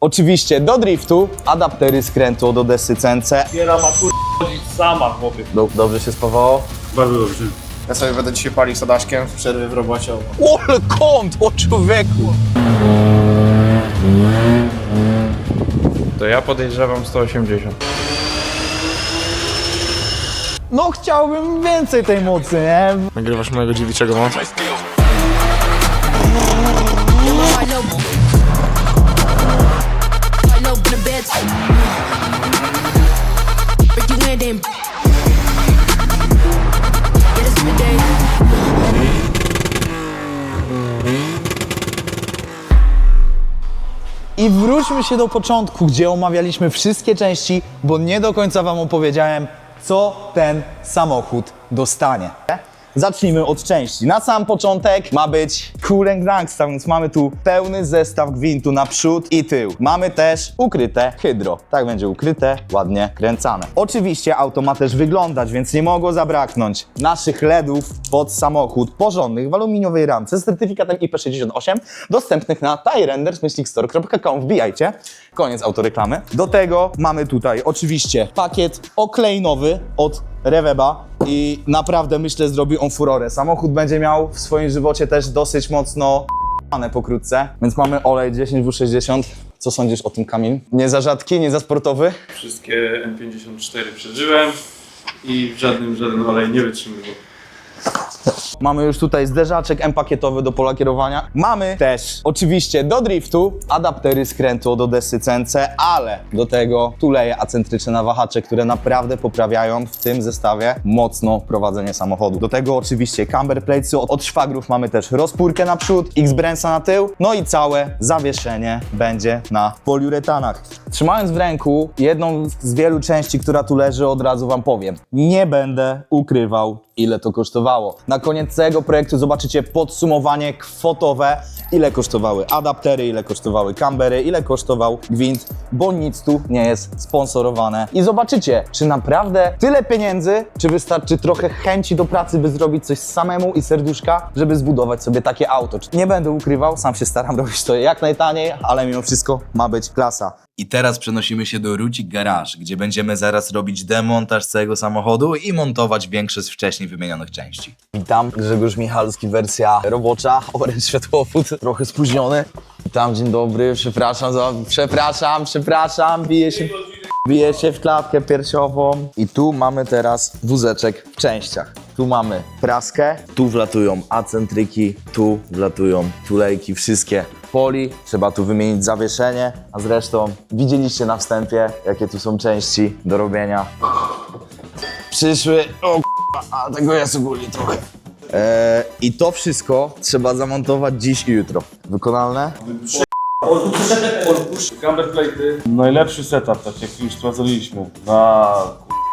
Oczywiście do driftu, adaptery skrętu od Odessy CNC. Ma kur... chodzić sama, chłopie. Do, dobrze się spawało? Bardzo dobrze. Ja sobie będę dzisiaj palił z Adaszkiem w przerwie w robocie. Ole kąt, o człowieku! To ja podejrzewam 180. No chciałbym więcej tej mocy, nie? Nagrywasz mojego dziewiczego moca? I wróćmy się do początku, gdzie omawialiśmy wszystkie części, bo nie do końca wam opowiedziałem, co ten samochód dostanie. Zacznijmy od części. Na sam początek ma być Cool and Gangsta, więc mamy tu pełny zestaw gwintu na przód i tył. Mamy też ukryte hydro. Tak będzie ukryte, ładnie kręcane. Oczywiście auto ma też wyglądać, więc nie mogło zabraknąć naszych LEDów pod samochód porządnych w aluminiowej ramce z certyfikatem IP68 dostępnych na tyrenders.com. Wbijajcie. Koniec autoreklamy. Do tego mamy tutaj oczywiście pakiet oklejnowy od Reweba i naprawdę myślę zrobi on furorę. Samochód będzie miał w swoim żywocie też dosyć mocno p***ane pokrótce, więc mamy olej 10W60. Co sądzisz o tym Kamil? Nie za rzadki, nie za sportowy? Wszystkie M54 przeżyłem i w żadnym, żaden olej nie wytrzymywał. Mamy już tutaj zderzaczek M-pakietowy do pola kierowania. Mamy też oczywiście do driftu adaptery skrętu od Odessy ale do tego tuleje acentryczne na wahacze, które naprawdę poprawiają w tym zestawie mocno prowadzenie samochodu. Do tego oczywiście camber plates, od, szwagrów mamy też rozpórkę na przód, X-Brensa na tył, no i całe zawieszenie będzie na poliuretanach. Trzymając w ręku jedną z wielu części, która tu leży, od razu wam powiem. Nie będę ukrywał, ile to kosztowało. Na koniec całego projektu zobaczycie podsumowanie kwotowe, ile kosztowały adaptery, ile kosztowały cambery, ile kosztował gwint, bo nic tu nie jest sponsorowane. I zobaczycie, czy naprawdę tyle pieniędzy, czy wystarczy trochę chęci do pracy, by zrobić coś samemu i serduszka, żeby zbudować sobie takie auto. Nie będę ukrywał, sam się staram robić to jak najtaniej, ale mimo wszystko ma być klasa. I teraz przenosimy się do Rucik Garage, gdzie będziemy zaraz robić demontaż całego samochodu i montować większe z wcześniej wymienionych części. Witam, Grzegorz Michalski, wersja robocza, oręż światłowód, trochę spóźniony. Witam, dzień dobry, przepraszam, za, przepraszam, przepraszam, biję się, biję się w klatkę piersiową. I tu mamy teraz wózeczek w częściach. Tu mamy praskę, tu wlatują acentryki, tu wlatują tulejki, wszystkie poli. Trzeba tu wymienić zawieszenie, a zresztą widzieliście na wstępie, jakie tu są części do robienia. Przyszły, o a tego jest ogólnie trochę. Eee, I to wszystko trzeba zamontować dziś i jutro. Wykonalne? Camber plate'y. Najlepszy setup, tak jak już sprawdzaliśmy na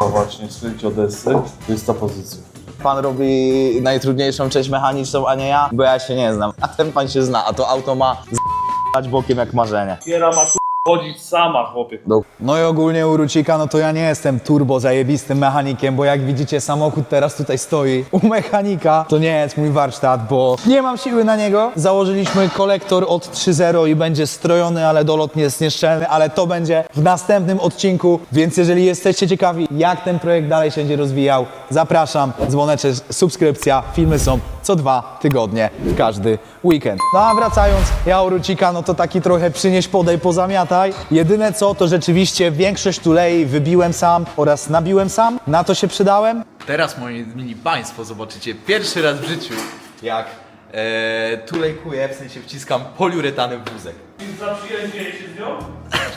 k***a, właśnie skręcie Odessy, to jest ta pozycja. Pan robi najtrudniejszą część mechaniczną, a nie ja, bo ja się nie znam. A ten pan się zna, a to auto ma z***ać bokiem jak marzenie. Kiera ma. Chodzić sama, chłopie. No i ogólnie u Rucika, no to ja nie jestem turbo zajebistym mechanikiem, bo jak widzicie samochód teraz tutaj stoi u mechanika, to nie jest mój warsztat, bo nie mam siły na niego. Założyliśmy kolektor od 3.0 i będzie strojony, ale dolot nie jest nieszczelny, ale to będzie w następnym odcinku, więc jeżeli jesteście ciekawi, jak ten projekt dalej się będzie rozwijał, zapraszam, dzwoneczek, subskrypcja, filmy są co dwa tygodnie, w każdy weekend. No a wracając, ja Rucika, no to taki trochę przynieś, podej, pozamiataj. Jedyne co, to rzeczywiście większość tulei wybiłem sam oraz nabiłem sam. Na to się przydałem. Teraz, moi mili państwo, zobaczycie pierwszy raz w życiu, jak e, tulejkuję, w sensie wciskam poliuretany w wózek. Zaprzyjaźniłeś się z nią?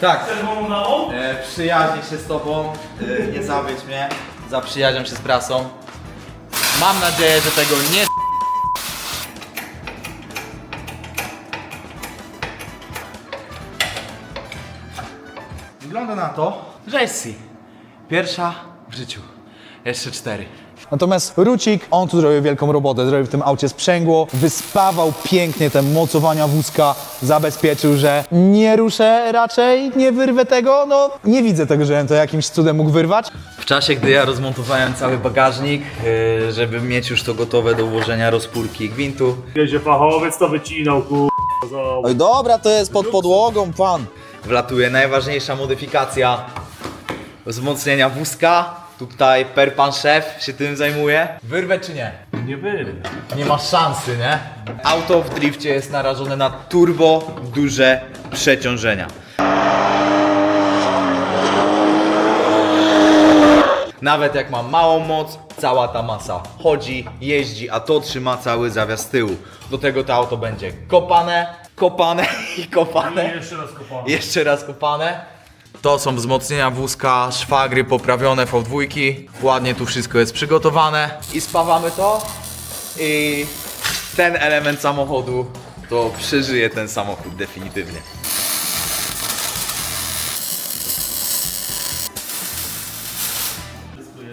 Tak, Czerwoną nałą? e, przyjaźnię się z tobą, e, nie zawiedź mnie, zaprzyjaźniam się z prasą. Mam nadzieję, że tego nie Wygląda na to, że jest si. Pierwsza w życiu. Jeszcze cztery. Natomiast Rucik, on tu zrobił wielką robotę, zrobił w tym aucie sprzęgło, wyspawał pięknie te mocowania wózka, zabezpieczył, że nie ruszę raczej, nie wyrwę tego, no nie widzę tego, żebym to jakimś cudem mógł wyrwać. W czasie, gdy ja rozmontowałem cały bagażnik, yy, żeby mieć już to gotowe do ułożenia rozpórki gwintu, Jedzie fachowiec, to wycinał, kur... Oj dobra, to jest pod podłogą, pan. Wlatuje najważniejsza modyfikacja wzmocnienia wózka. Tutaj per pan szef się tym zajmuje. Wyrwę czy nie? Nie wyrwę. Nie ma szansy, nie? Auto w drifcie jest narażone na turbo duże przeciążenia. Nawet jak ma małą moc, cała ta masa chodzi, jeździ, a to trzyma cały zawias tyłu. Do tego to auto będzie kopane, kopane i kopane. Jeszcze raz kopałem. Jeszcze raz kopane. To są wzmocnienia wózka, szwagry poprawione V2. Ładnie tu wszystko jest przygotowane. I spawamy to. I ten element samochodu to przeżyje ten samochód definitywnie.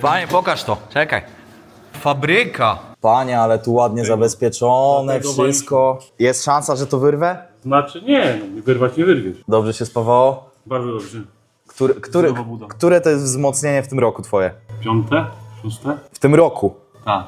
Panie, pokaż to. Czekaj. Fabryka. Panie, ale tu ładnie zabezpieczone, Dlatego wszystko. Jest szansa, że to wyrwę? Znaczy nie, no, wyrwać nie wyrwiesz. Dobrze się spawało? Bardzo dobrze. Który, który, buda. które to jest wzmocnienie w tym roku twoje? Piąte? Szóste? W tym roku. Tak.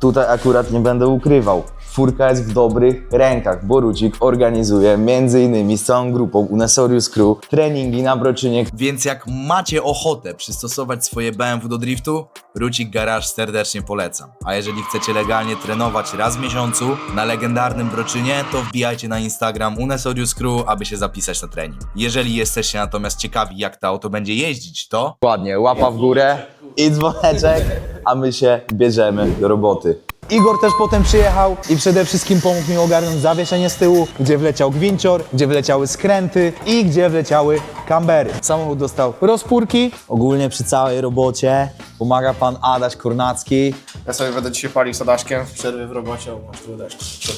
Tutaj akurat nie będę ukrywał. Furka jest w dobrych rękach, bo Rucik organizuje m.in. z całą grupą Unesorius Crew treningi na Broczynie. Więc jak macie ochotę przystosować swoje BMW do driftu, Rucik Garage serdecznie polecam. A jeżeli chcecie legalnie trenować raz w miesiącu na legendarnym Broczynie, to wbijajcie na Instagram Unesorius Crew, aby się zapisać na trening. Jeżeli jesteście natomiast ciekawi, jak to auto będzie jeździć, to ładnie, łapa w górę i dzwoneczek, a my się bierzemy do roboty. Igor też potem przyjechał i przede wszystkim pomógł mi ogarnąć zawieszenie z tyłu, gdzie wleciał gwincior, gdzie wleciały skręty i gdzie wleciały kambery. Samochód dostał rozpórki, Ogólnie przy całej robocie pomaga pan Adaś Kornacki. Ja sobie będę dzisiaj palił z Adaszkiem w przerwie w robocie. O, masz tu deszcz.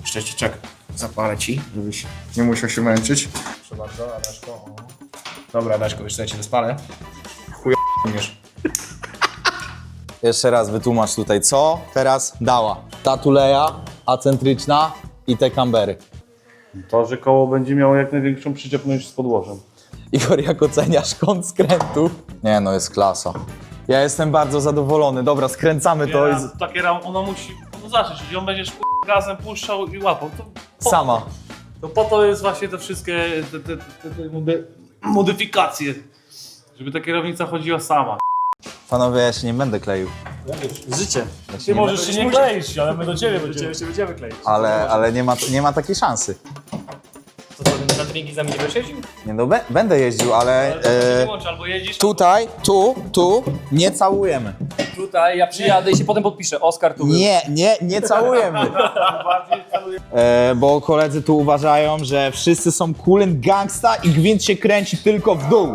Jeszcze ci czek. Zapalę ci, żebyś nie musiał się męczyć. Proszę bardzo, Adaszko. O. Dobra, Adaszko, wiesz co, ja cię spalę. Chuj umiesz. Jeszcze raz wytłumacz tutaj, co teraz dała. Ta tuleja acentryczna i te kambery. To, że koło będzie miało jak największą przyczepność z podłożem. Igor, jak oceniasz kąt skrętu? Nie no, jest klasa. Ja jestem bardzo zadowolony. Dobra, skręcamy to i z... Takie ram, ona musi no zacząć, ją będziesz k***, gazem puszczał i łapał, to po, sama. to po to jest właśnie te wszystkie te, te, te, te mody, modyfikacje, żeby ta kierownica chodziła sama. Panowie, ja się nie będę kleił. Życie. Ty możesz się nie kleić, ale my do ciebie będziemy. się będziemy kleić. Ale, ale nie, ma, nie ma takiej szansy. To co, na treningi za mnie nie będziesz jeździł? Nie no, be, będę jeździł, ale e, Wyłącz, albo jedziesz, tutaj, tu, tu nie całujemy. Tutaj ja przyjadę i się potem podpiszę. Oskar tu był. Nie, nie, nie całujemy. E, bo koledzy tu uważają, że wszyscy są cool and gangsta i gwint się kręci tylko w dół.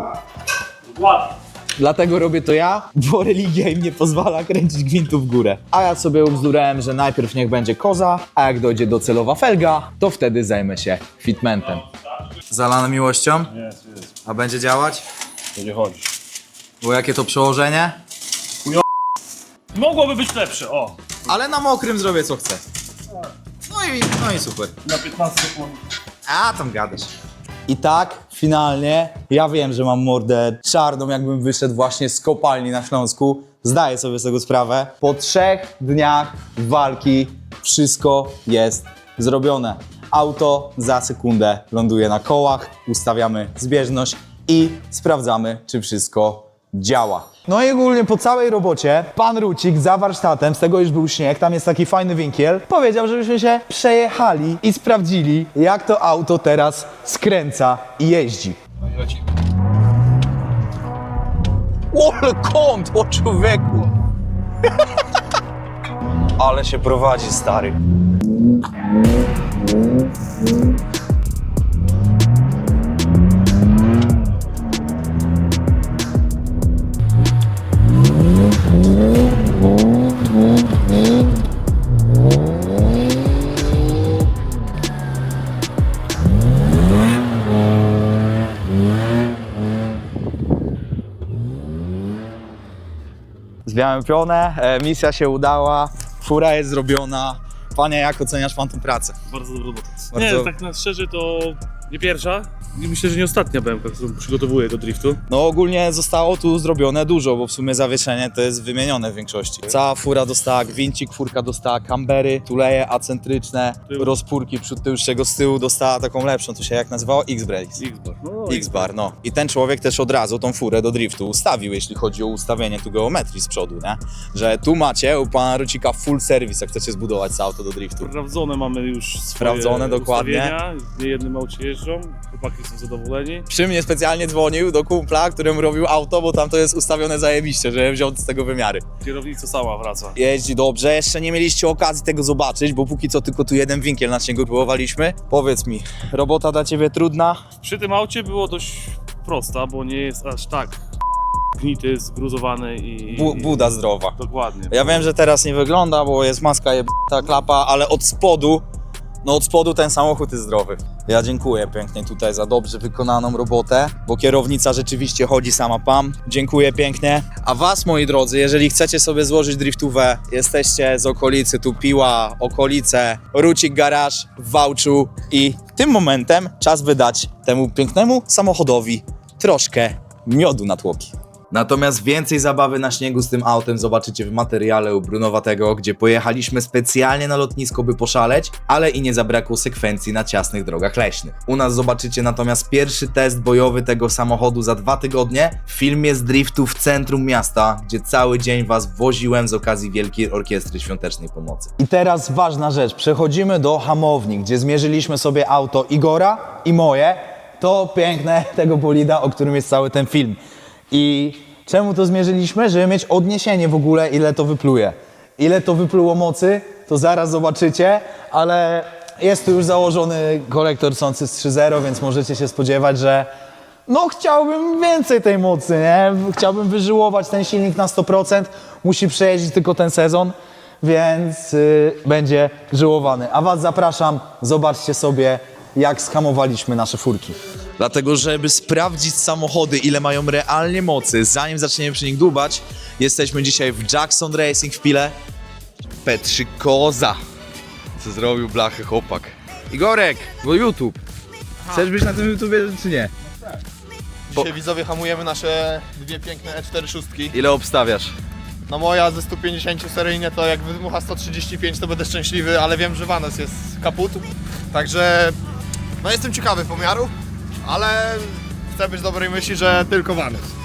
ładnie. Dlatego robię to ja, bo religia im nie pozwala kręcić gwintu w górę. A ja sobie ubzdurałem, że najpierw niech będzie koza, a jak dojdzie docelowa felga, to wtedy zajmę się fitmentem. Zalane miłością? Jest, jest, A będzie działać? to nie chodzi. Bo jakie to przełożenie? Mogłoby być lepsze, o, Ale na mokrym zrobię co chcę. No i, no i super. na 15 sekund. A, tam gadasz. I tak, finalnie, ja wiem, że mam mordę czarną, jakbym wyszedł właśnie z kopalni na Śląsku. Zdaję sobie z tego sprawę. Po trzech dniach walki wszystko jest zrobione. Auto za sekundę ląduje na kołach, ustawiamy zbieżność i sprawdzamy, czy wszystko działa. No i ogólnie po całej robocie pan Rucik za warsztatem, z tego już był śnieg, tam jest taki fajny winkiel, powiedział, żebyśmy się przejechali i sprawdzili, jak to auto teraz skręca i jeździ. Ole kąt, o człowieku! Ale się prowadzi, stary. Zbieramy pionę, e, misja się udała, fura jest zrobiona. Panie, jak oceniasz pan tę pracę? Bardzo dobra robota. Bardzo- Nie, tak na szczerze to Nie pierwsza i myślę, że nie ostatnia BMK, którą przygotowuję do driftu. No ogólnie zostało tu zrobione dużo, bo w sumie zawieszenie to jest wymienione w większości. Cała fura dostała gwincik, furka dostała kambery, tuleje acentryczne, Tył. rozpórki przód tył, z tyłu dostała taką lepszą, to się jak nazywało? X-Brace. X-Bar. No, X-Bar, no. I ten człowiek też od razu tą furę do driftu ustawił, jeśli chodzi o ustawienie tu geometrii z przodu, nie? Że tu macie u pana Rucika full service, jak chcecie zbudować to auto do driftu. Sprawdzone mamy już swoje Sprawdzone, dokładnie. ustawienia. W niejednym aucie jeżdżą, chłopaki są zadowoleni. Przy mnie specjalnie dzwonił do kumpla, którym robił auto, bo tam to jest ustawione zajebiście, żeby wziąć z tego wymiary. Kierownica sama wraca. Jeździ dobrze, jeszcze nie mieliście okazji tego zobaczyć, bo póki co tylko tu jeden winkiel na śniegu próbowaliśmy. Powiedz mi, robota dla ciebie trudna? Przy tym aucie było dość prosta, bo nie jest aż tak gnity, zgruzowany i... Bu buda zdrowa. Dokładnie. Ja wiem, że teraz nie wygląda, bo jest maska jebata klapa, ale od spodu, no od spodu ten samochód jest zdrowy. Ja dziękuję pięknie tutaj za dobrze wykonaną robotę, bo kierownica rzeczywiście chodzi sama pam. Dziękuję pięknie. A was, moi drodzy, jeżeli chcecie sobie złożyć driftówę, jesteście z okolicy tu Piła, okolice, Rucik Garaż Wałczu i tym momentem czas wydać temu pięknemu samochodowi troszkę miodu na tłoki. Natomiast więcej zabawy na śniegu z tym autem zobaczycie w materiale u Brunowatego, gdzie pojechaliśmy specjalnie na lotnisko, by poszaleć, ale i nie zabrakło sekwencji na ciasnych drogach leśnych. U nas zobaczycie natomiast pierwszy test bojowy tego samochodu za dwa tygodnie w filmie z driftu w centrum miasta, gdzie cały dzień was woziłem z okazji Wielkiej Orkiestry Świątecznej Pomocy. I teraz ważna rzecz, przechodzimy do hamowni, gdzie zmierzyliśmy sobie auto Igora i moje, to piękne tego bolida, o którym jest cały ten film. I czemu to zmierzyliśmy? Żeby mieć odniesienie w ogóle, ile to wypluje. Ile to wypluło mocy, to zaraz zobaczycie, ale jest tu już założony kolektor z 3.0, więc możecie się spodziewać, że no chciałbym więcej tej mocy, nie? Chciałbym wyżyłować ten silnik na 100%. Musi przejeździć tylko ten sezon, więc y, będzie żyłowany. A was zapraszam, zobaczcie sobie, jak skamowaliśmy nasze furki. Dlatego, żeby sprawdzić samochody, ile mają realnie mocy, zanim zaczniemy przy nich dłubać, jesteśmy dzisiaj w Jackson Racing w Pile. Petrzy Koza. Co zrobił blachy chłopak. Igorek, bo YouTube. Chcesz być na tym YouTubie, czy nie? Dzisiaj widzowie hamujemy nasze dwie piękne E4 szóstki. Ile obstawiasz? No moja ze 150 seryjnie to jak wymucha 135 to będę szczęśliwy, ale wiem, że Vanes jest kaput. Także no jestem ciekawy pomiaru, ale chcę być dobrej myśli, że tylko Vanes.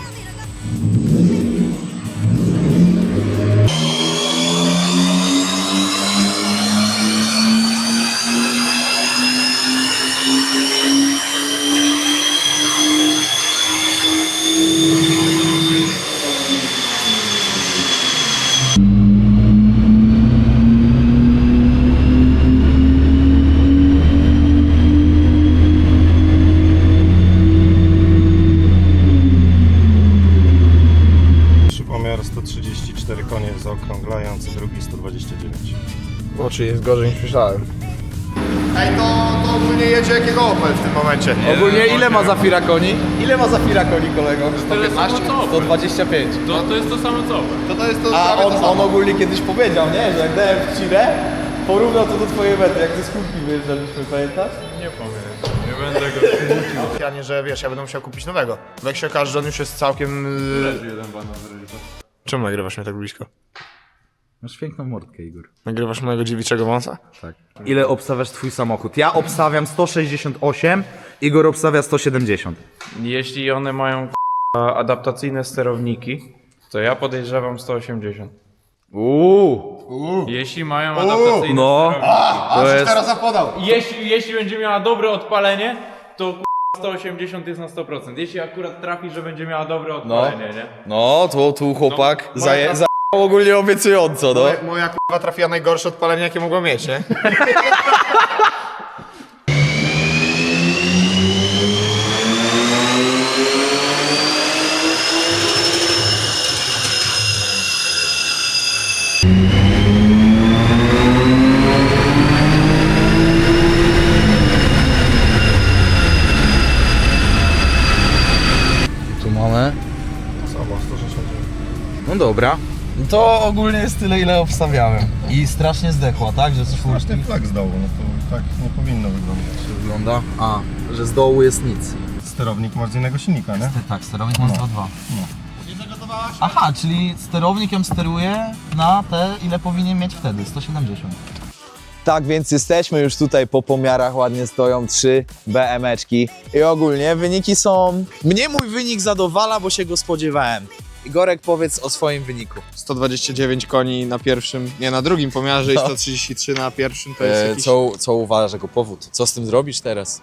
Oczy jest gorzej niż myślałem. Ej, to, to ogólnie jedzie jakiego Opel w tym momencie? Ogólnie ile ma Zafira koni? Ile ma Zafira koni, kolego? 115? 125. To, to jest to samo co. To to jest to A prawie on, to on samo. ogólnie kiedyś powiedział, nie? Że jak dałem w Chile, porównał to do twojej mety, jak ze skórki wyjeżdżaliśmy, pamiętasz? Nie pamiętam. Nie będę go Ja nie, że wiesz, ja będę musiał kupić nowego. Bo jak się okaże, że on już jest całkiem... y, jeden Czemu nagrywasz mnie tak blisko? Masz piękną mordkę, Igor. Nagrywasz mojego dziewiczego wąsa? Ile obstawiasz twój samochód? Ja obstawiam 168, Igor obstawia 170. Jeśli one mają k***a, adaptacyjne sterowniki, to ja podejrzewam 180. Uuu, Jeśli mają adaptacyjne no. sterowniki. To jest... Teraz zapodał! Jeśli, jeśli będzie miała dobre odpalenie, to k***a, 180 jest na 100%. Jeśli akurat trafi, że będzie miała dobre odpalenie, nie? No, to tu chłopak No, zaje... moja- zajebał ogólnie obiecująco, no. Moja, moja kurwa trafiła najgorsze odpalenie, jakie mogła mieć, nie? Tu mamy. Samo 169. No dobra. To ogólnie jest tyle, ile obstawiałem. I strasznie zdechła, tak? Że z czwórki Właśnie flag z dołu, no to tak nie powinno wyglądać. wygląda. A, że z dołu jest nic. Sterownik masz z innego silnika, nie? Tak, sterownik ma 102. Aha, czyli sterownikiem steruje na te, ile powinien mieć wtedy? 170. Tak więc jesteśmy już tutaj po pomiarach, ładnie stoją trzy BM-eczki i ogólnie wyniki są... Mnie mój wynik zadowala, bo się go spodziewałem. Igorek, powiedz o swoim wyniku. 129 koni na pierwszym, nie na drugim pomiarze i 133 na pierwszym, to jest E, jakiś co, co uważasz jako powód? Co z tym zrobisz teraz?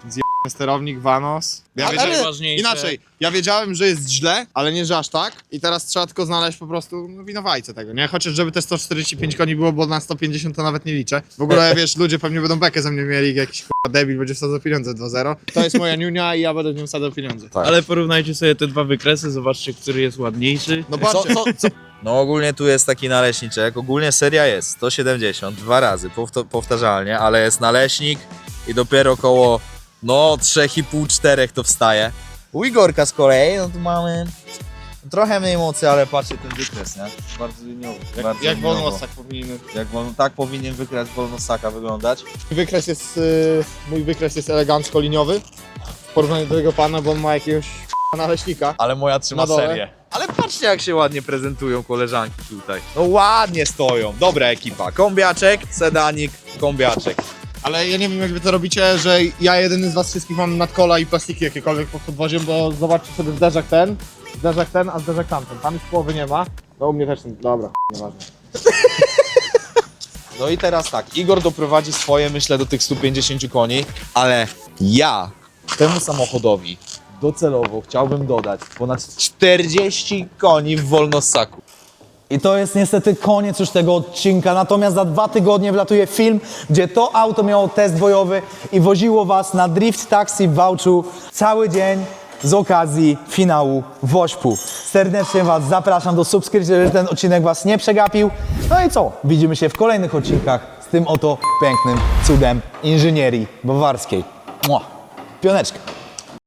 Sterownik Vanos. Ja Ale- wiedziałem, Najważniejsze. inaczej, ja wiedziałem, że jest źle, ale nie że aż tak i teraz trzeba tylko znaleźć po prostu no, winowajcę tego, nie? Chociaż żeby te 145 koni było, bo na 150 to nawet nie liczę. W ogóle, wiesz, ludzie pewnie będą bekę ze mnie mieli, jakiś k***a debil będzie wsadzał pieniądze 2-0. To jest moja niunia i ja będę w nią wsadzał pieniądze. Ale porównajcie sobie te dwa wykresy, zobaczcie, który jest ładniejszy. No patrzcie, No ogólnie tu jest taki naleśniczek, ogólnie seria jest 170, dwa razy powto- powtarzalnie, ale jest naleśnik i dopiero koło no 3,5-4 to wstaje. U Igorka z kolei, no tu mamy trochę mniej mocy, ale patrzcie ten wykres, nie? Bardzo liniowy. jak, bardzo jak liniowo. Wolnos tak powinien. Jak wol- tak powinien wykres Wolnosaka wyglądać. Wykres jest, y, mój wykres jest elegancko liniowy w porównaniu do tego pana, bo on ma jakiegoś k***a naleśnika. Ale moja trzyma Na dole. serię. Ale patrzcie jak się ładnie prezentują koleżanki tutaj. No ładnie stoją. Dobra ekipa. Kombiaczek, sedanik, kombiaczek. Ale ja nie wiem, jak wy to robicie, że ja jedyny z was wszystkich mam nadkola i plastiki jakiekolwiek pod podwoziem, bo zobaczcie sobie zderzak ten, zderzak ten, a zderzak tamten. Tam już połowy nie ma. No u mnie też, nie- dobra, nieważne. No i teraz tak, Igor doprowadzi swoje, myślę, do tych 150 koni, ale ja temu samochodowi docelowo chciałbym dodać ponad 40 koni w wolnossaku. I to jest niestety koniec już tego odcinka, natomiast za dwa tygodnie wlatuje film, gdzie to auto miało test bojowy i woziło was na Drift Taxi w Wałczu cały dzień z okazji finału Wośpu. Serdecznie was zapraszam do subskrypcji, żeby ten odcinek was nie przegapił. No i co? Widzimy się w kolejnych odcinkach z tym oto pięknym cudem inżynierii bawarskiej. Mua. Pioneczka.